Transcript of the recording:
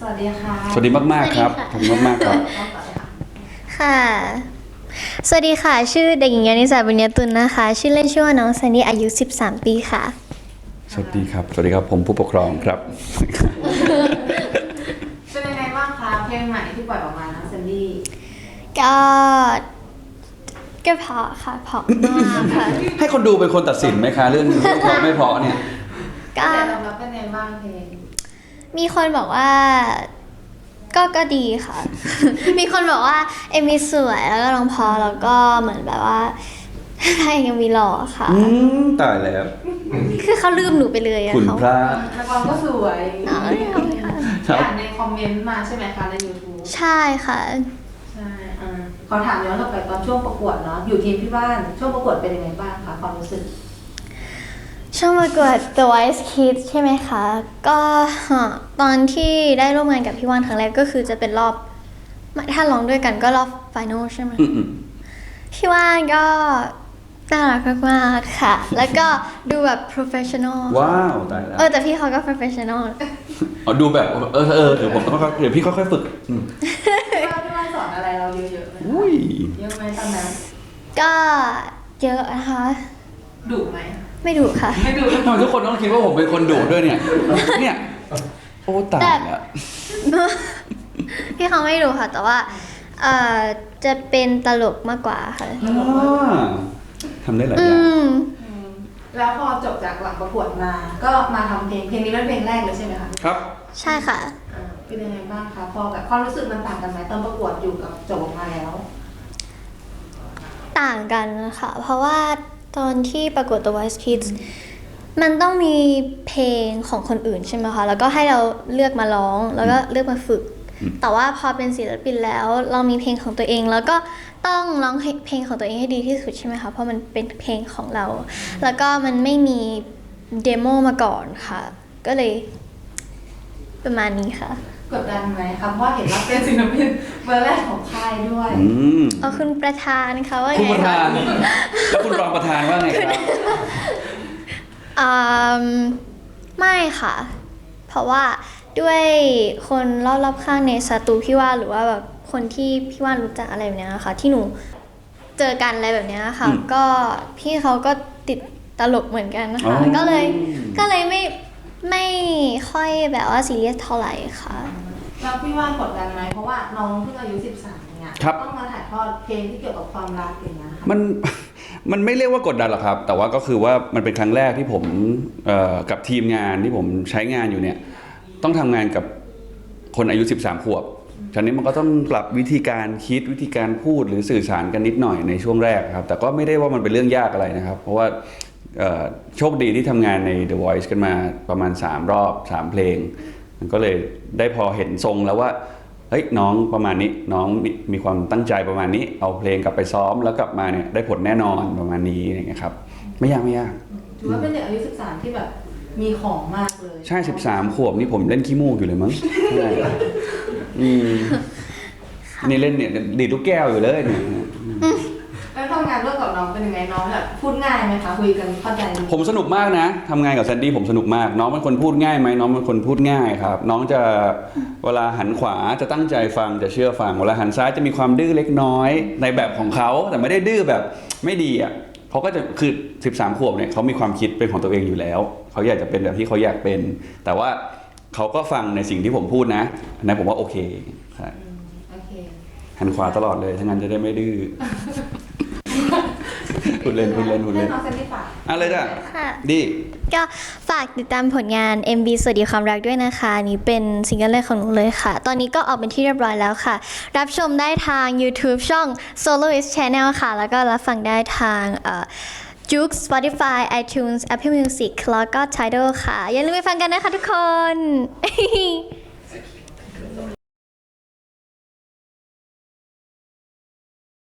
สวัสดีค่ะสวัสดีมากๆครับสขวัอบสดีคุณค่ะมากๆครับต้องต่อเลยค่ะค่ะ สวัสดีค่ะ ชื่อเด็กหญิงยานิสาบุญญตุลนะคะ ชื่อเล่นชื่อว่าน้องซันนี่อายุ 13 ปีค่ะ สวัสดีครับ สวัสดีครับผมผู้ปกครองครับ เป็นยังไงบ้างคะเพลงใหม่ที่ปล่อยออกมานะเซนดี้ก็ก็เพราะค่ะเพราะมากค่ะ ให้คนดูเป็นคนตัดสินไหมคะ เรื่องเพราะไม่เพราะเนี่ย ก็แต่ตอบรับเป็นยังไงบ้างเพลง มีคนบอกว่า ก็ก็ดีค่ะ มีคนบอกว่าเอมมีสวยแล้วก็ร้องเพอแล้วก็เหมือนแบบว่าไทยยังมีหล่อค่ะ อืมตายแล้ว คือเขาลืมหนูไปเลยอะคุณเขาพระนักร้องก็สวยเอาเลยเอาเลยค่ะครับ อ่านในคอมเมนต์มาใช่ไหมคะใน YouTube ใช่ค่ะ ใช่อ่าขอถามย้อนกลับไปตอนช่วงประกวดเนาะอยู่ทีมพี่บ้านช่วงประกวดเป็นยังไงบ้างคะความรู้สึก ช่วงประกวด The Voice Kids ใช่ไหมคะ ก็ตอนที่ได้ร่วมงานกับพี่ว่านครั้งแรกก็คือจะเป็นรอบไม่ถ้าร้องด้วยกันก็รอบไฟนอลใช่ไหมอืมอืมพี่ว่านก็น่ารักมากๆค่ะ แล้วก็ดูแบบ professional ว้าว ตายแล้ว เออ แต่พี่เขาก็ professional อ๋อดูแบบ เออเออเดี๋ยวผมค่อยๆเดี๋ยวพี่ค่อยๆฝึกอืมพี่บ้านพี่บ้านสอนอะไรเราเยอะๆไหมคะอุ้ย เยอะไหมตอนนั้นก็เยอะนะคะดุไหม ไม่ดุค่ะ ไม่ดุทำไมทุกคนต้องคิดว่าผมเป็นคนดุด้วยเนี่ย เนี่ย โอ้ตายแล้ว พี่เขาไม่ดุค่ะ แต่ว่าเอ่อจะเป็นตลกมากกว่าค่ะอ่าทำได้หลายอือย่างม อืมแล้วพอจบจากหลังประกวดมา ก็มาทำเพลงเพลงนี้เป็นเพลงแรกเลยใช่ไหมคะครับ ใช่ค่ะ อ่าเป็นยังไงบ้างคะพอแบบความรู้สึกมันต่างกันไหมตอนประกวดอยู่กับจบออกมาแล้ว ต่างกันนะคะเพราะว่า ตอนที่ประกวด The Voice Kids มันต้องมีเพลงของคนอื่นใช่ไหมคะ แล้วก็ให้เราเลือกมาร้อง แล้วก็เลือกมาฝึกอืมแต่ว่าพอเป็นศิลปินแล้ว เรามีเพลงของตัวเอง แล้วก็ต้องร้องเพลงของตัวเองให้ดีที่สุดใช่ไหมคะ เพราะมันเป็นเพลงของเรา แล้วก็มันไม่มีเดโมมาก่อนค่ะ ก็เลยประมาณนี้ค่ะ กดดันไหมคะเพราะว่าเห็นว่าเป็นศิลปินเบอร์แรกของค่ายด้วยอืมเอาคุณประธานค่ะว่าคุณไงประคะธานแล้วคุณรองประธานว่าไงครับ อืมไม่ค่ะ เพราะว่าด้วยคนรอบๆข้างในสตูพี่ว่าหรือว่าแบบคนที่พี่ว่ารู้จักอะไรแบบเนี้ยค่ะ ที่หนูเจอกันอะไรแบบเนี้ยค่ะ อืมก็พี่เขาก็ติดตลกเหมือนกันค่ะอ๋อก็เลยก็เลยไม่ ไม่ค่อยแบบว่าซีเรียสเท่าไหร่ค่ะแล้วพี่ว่ากดดันไหมเพราะว่าน้องเพิ่งอายุ13เนี่ยครับ ต้องมาถ่ายทอดเพลงที่เกี่ยวกับความรักอย่างเงี้ยค่ะมัน มันไม่เรียกว่ากดดันหรอกครับ แต่ว่าก็คือว่ามันเป็นครั้งแรกที่ผมเอ่อกับทีมงานที่ผมใช้งานอยู่เนี่ยต้องทำงานกับคนอายุ 13 ขวบฉะนั้นมันก็ต้องปรับวิธีการคิดวิธีการพูดหรือสื่อสารกันนิดหน่อยในช่วงแรกครับ แต่ก็ไม่ได้ว่ามันเป็นเรื่องยากอะไรนะครับ เพราะว่าเอ่อ โชคดีที่ทำงานใน The Voice กันมาประมาณ 3 รอบ 3 เพลง มันก็เลยได้พอเห็นทรงแล้วว่าเฮ้ยน้องประมาณนี้น้องมีมีความตั้งใจประมาณนี้ เอาเพลงกลับไปซ้อมแล้วกลับมาเนี่ยได้ผลแน่นอนประมาณนี้อย่างเงี้ยครับ ไม่ยากไม่ยากถือว่าเป็นเด็กอายุ13 ที่แบบมีของมากเลย ใช่ 13 ขวบนี่ผมเล่นขี้มูกอยู่เลยมั้งใช่อืมนี่เล่นเนี่ยดีดลูกแก้วอยู่เลยเนี่ย แล้วทำงานร่วมกับน้องเป็นยังไงน้องแบบพูดง่ายไหมคะคุยกันเข้าใจดีผมสนุกมากนะทำงานกับแซนดี้ผมสนุกมาก น้องเป็นคนพูดง่ายไหมน้องเป็นคนพูดง่ายครับ น้องจะเวลาหันขวาจะตั้งใจฟังจะเชื่อฟังเวลาหันซ้ายจะมีความดื้อเล็กน้อยในแบบของเขาแต่ไม่ได้ดื้อแบบไม่ดีอะเขาก็จะคือ 13 ขวบเนี่ยเขามีความคิดเป็นของตัวเองอยู่แล้ว เขาอยากจะเป็นแบบที่เขาอยากเป็น แต่ว่าเขาก็ฟังในสิ่งที่ผมพูดนะอันนั้นผมว่าโอเคใช่อืมโอเค หันขวาตลอดเลยถ้างั้นจะได้ไม่ดื้อ พูดเล่นพูดเล่นพูดเล่นให้น้องเซนดี้ฝากอะไรจ้ะค่ะ ดีก็ฝากติดตามผลงาน MV สวัสดีความรักด้วยนะคะอันนี้เป็นซิงเกิลแรกของหนูเลยค่ะ ตอนนี้ก็ออกเป็นที่เรียบร้อยแล้วค่ะ รับชมได้ทาง YouTube ช่อง Soloist Channel ค่ะ แล้วก็รับฟังได้ทางจุก Spotify iTunes Apple Music แล้วก็ Tidal ค่ะ อย่าลืมไปฟังกันนะคะทุกคน